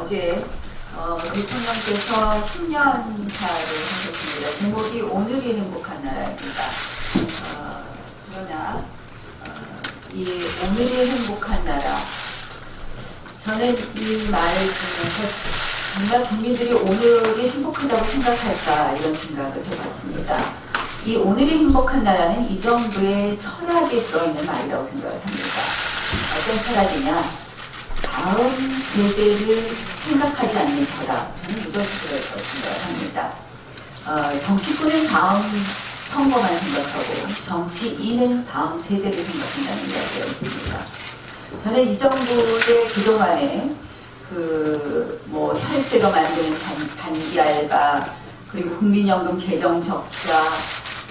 어제 어, 대통령께서 10년사를 하셨습니다. 제목이 오늘이 행복한 나라입니다. 어, 그러나 어, 이 오늘이 행복한 나라 저는 이 말을 보면서 정말 국민들이 오늘이 행복하다고 생각할까 이런 생각을 해봤습니다. 이 오늘이 행복한 나라는 이 정부의 철학에 들어있는 말이라고 생각을 합니다. 어떤 철학이냐? 다음 세대를 생각하지 않는 철학. 저는 이것이 들어있다고 생각을 합니다. 어, 정치꾼은 다음 선거만 생각하고 정치인은 다음 세대를 생각한다는 이야기가 있습니다. 저는 이 정부의 그동안에 그뭐 혈세로 만드는 단, 단기 알바 그리고 국민연금 재정 적자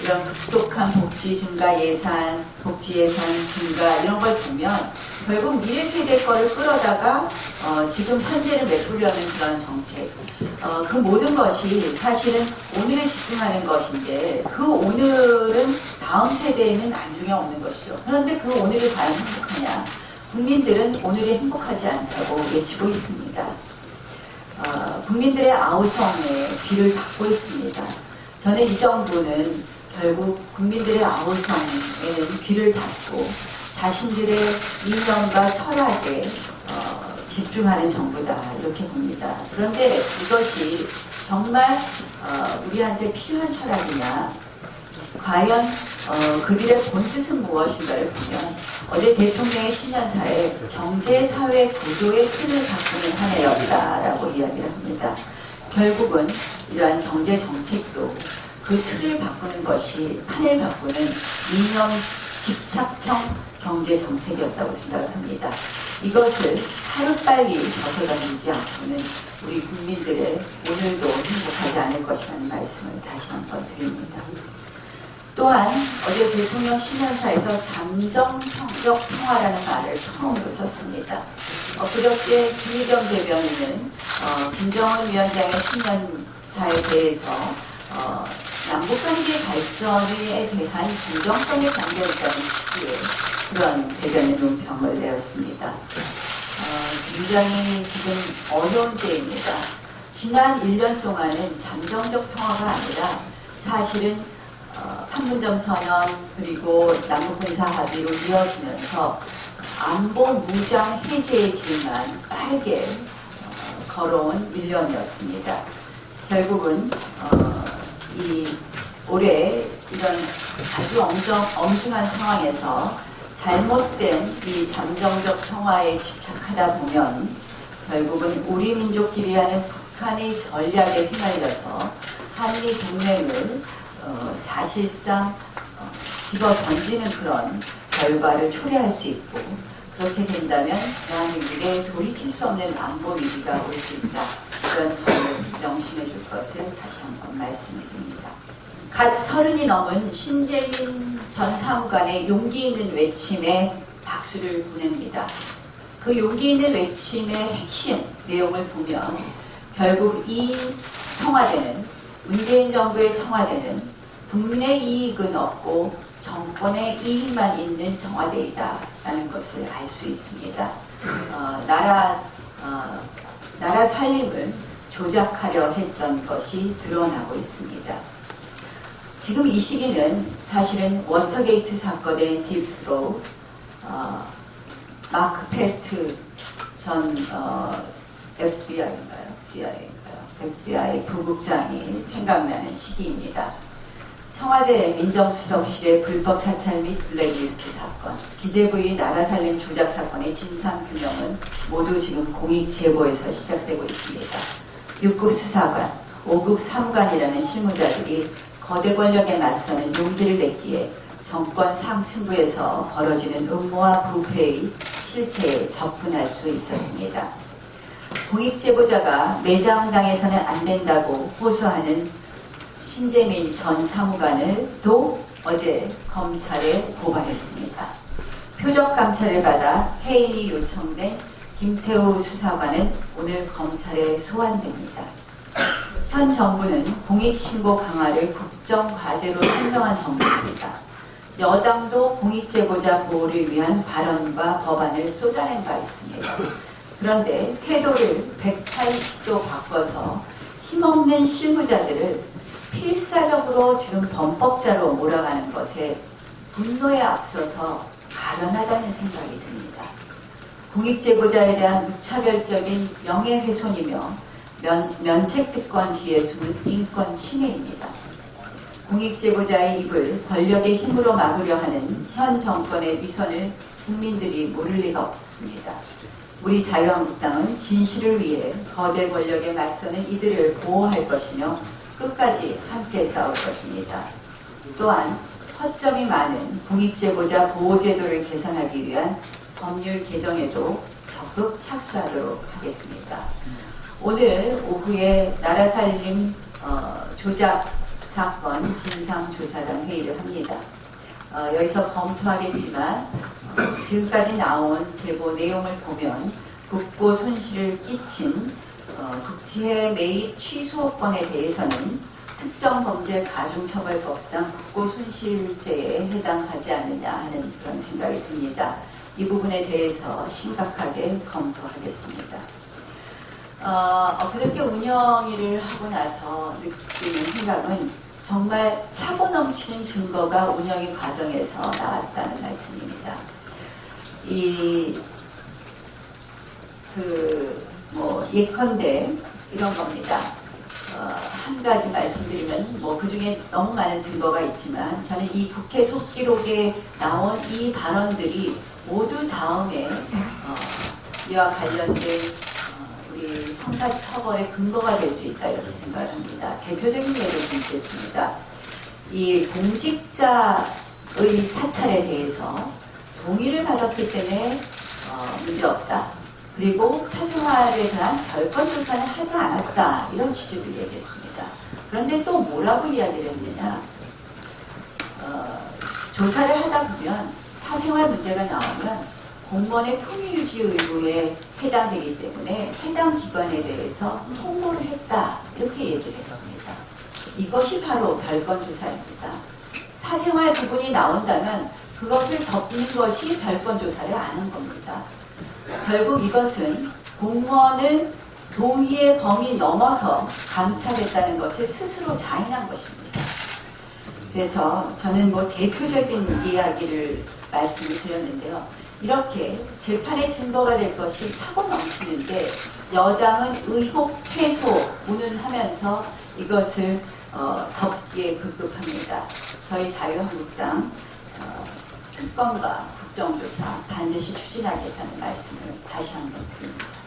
이런 급속한 복지 증가 예산, 복지 예산 증가 이런 걸 보면 결국 미래 세대 거를 끌어다가 어, 지금 현재를 메꾸려는 그런 정책 어, 그 모든 것이 사실은 오늘에 집중하는 것인데 그 오늘은 다음 세대에는 안중에 없는 것이죠. 그런데 그 오늘이 과연 행복하냐? 국민들은 오늘이 행복하지 않다고 외치고 있습니다. 어, 국민들의 아우성에 귀를 닫고 있습니다. 저는 이 정부는 결국 국민들의 아우성에는 귀를 닫고 자신들의 이념과 철학에 어, 집중하는 정부다 이렇게 봅니다. 그런데 이것이 정말 어, 우리한테 필요한 철학이냐? 과연 어, 그들의 본뜻은 무엇인가를 보면 어제 대통령의 신년사에 경제 사회 구조의 틀을 바꾸는 한 해였다라고 이야기를 합니다. 결국은 이러한 경제 정책도 그 틀을 바꾸는 것이 판을 바꾸는 이념 집착형 경제 정책이었다고 생각을 합니다. 이것을 하루빨리 벗어던지지 않고는 우리 국민들의 오늘도 행복하지 않을 것이라는 말씀을 다시 한번 드립니다. 또한 어제 대통령 신년사에서 잠정적 평화라는 말을 처음으로 썼습니다. 어, 그저께 김의겸 대변인은 어, 김정은 위원장의 신년사에 대해서 어, 남북관계 발전에 대한 진정성의 관계가 있다는 취지의 그런 대변인 논평을 내었습니다. 어, 굉장히 지금 어려운 때입니다. 지난 1년 동안은 잠정적 평화가 아니라 사실은 어, 판문점 선언 그리고 남북군사 합의로 이어지면서 안보 무장 해제의 길만 빠르게 어, 걸어온 1년이었습니다. 결국은 어, 이 올해 이런 아주 엄정, 엄중한 상황에서 잘못된 이 잠정적 평화에 집착하다 보면 결국은 우리 민족끼리 하는 북한의 전략에 휘말려서 한미 동맹을 어, 사실상 어, 집어 던지는 그런 결과를 초래할 수 있고 그렇게 된다면 대한민국에 돌이킬 수 없는 안보 위기가 올 수 있다. 이런 점을 명심해 줄 것을 다시 한번 말씀을 드립니다. 갓 서른이 넘은 신재민 전 사무관의 용기 있는 외침에 박수를 보냅니다. 그 용기 있는 외침의 핵심 내용을 보면 결국 이 청와대는 문재인 정부의 청와대는 국민의 이익은 없고 정권의 이익만 있는 청와대이다라는 것을 알 수 있습니다. 어, 나라 어, 나라 살림을 조작하려 했던 것이 드러나고 있습니다. 지금 이 시기는 사실은 워터게이트 사건의 딥스로 어, 마크 펠트 전 어, FBI인가요? CIA인가요? FBI 부국장이 생각나는 시기입니다. 청와대 민정수석실의 불법 사찰 및 블랙리스트 사건, 기재부의 나라 살림 조작 사건의 진상 규명은 모두 지금 공익 제보에서 시작되고 있습니다. 6급 수사관, 5급 사무관이라는 실무자들이 거대 권력에 맞서는 용기를 냈기에 정권 상층부에서 벌어지는 음모와 부패의 실체에 접근할 수 있었습니다. 공익제보자가 매장당해서는 안 된다고 호소하는 신재민 전 사무관을 또 어제 검찰에 고발했습니다. 표적 감찰을 받아 해임이 요청된 김태우 수사관은 오늘 검찰에 소환됩니다. 현 정부는 공익신고 강화를 국정과제로 선정한 정부입니다. 여당도 공익제보자 보호를 위한 발언과 법안을 쏟아낸 바 있습니다. 그런데 태도를 180도 바꿔서 힘없는 실무자들을 필사적으로 지금 범법자로 몰아가는 것에 분노에 앞서서 가련하다는 생각이 듭니다. 공익제보자에 대한 무차별적인 명예훼손이며 면, 면책특권 뒤에 숨은 인권 침해입니다. 공익제보자의 입을 권력의 힘으로 막으려 하는 현 정권의 위선을 국민들이 모를 리가 없습니다. 우리 자유한국당은 진실을 위해 거대 권력에 맞서는 이들을 보호할 것이며 끝까지 함께 싸울 것입니다. 또한 허점이 많은 공익제보자 보호제도를 개선하기 위한 법률 개정에도 적극 착수하도록 하겠습니다. 오늘 오후에 나라 살림 어, 조작 사건 진상조사단 회의를 합니다. 어, 여기서 검토하겠지만 어, 지금까지 나온 제보 내용을 보면 국고 손실을 끼친 어, 국지해 매입 취소권에 대해서는 특정 범죄 가중처벌법상 국고 손실죄에 해당하지 않느냐 하는 그런 생각이 듭니다. 이 부분에 대해서 심각하게 검토하겠습니다. 어, 엊그저께 운영일을 하고 나서 느끼는 생각은 정말 차고 넘치는 증거가 운영의 과정에서 나왔다는 말씀입니다. 이, 그, 뭐, 예컨대 이런 겁니다. 어, 한 가지 말씀드리면, 뭐, 그 중에 너무 많은 증거가 있지만, 저는 이 국회 속기록에 나온 이 발언들이 모두 다음에, 어, 이와 관련된 어, 우리 형사 처벌의 근거가 될 수 있다 이렇게 생각을 합니다. 대표적인 예를 들겠습니다. 이 공직자의 사찰에 대해서 동의를 받았기 때문에 어, 문제없다. 그리고 사생활에 대한 별건 조사는 하지 않았다. 이런 취지를 얘기했습니다. 그런데 또 뭐라고 이야기를 했느냐. 어, 조사를 하다 보면 사생활 문제가 나오면 공무원의 품위유지 의무에 해당되기 때문에 해당 기관에 대해서 통보를 했다 이렇게 얘기를 했습니다. 이것이 바로 별건 조사입니다. 사생활 부분이 나온다면 그것을 덮는 것이 별건 조사를 아는 겁니다. 결국 이것은 공무원은 동의의 범위 넘어서 감찰했다는 것을 스스로 자인한 것입니다. 그래서 저는 뭐 대표적인 이야기를 말씀을 드렸는데요. 이렇게 재판의 증거가 될 것이 차고 넘치는데 여당은 의혹 해소 운운하면서 이것을 어, 덮기에 급급합니다. 저희 자유한국당 어, 특검과 국정조사 반드시 추진하겠다는 말씀을 다시 한번 드립니다.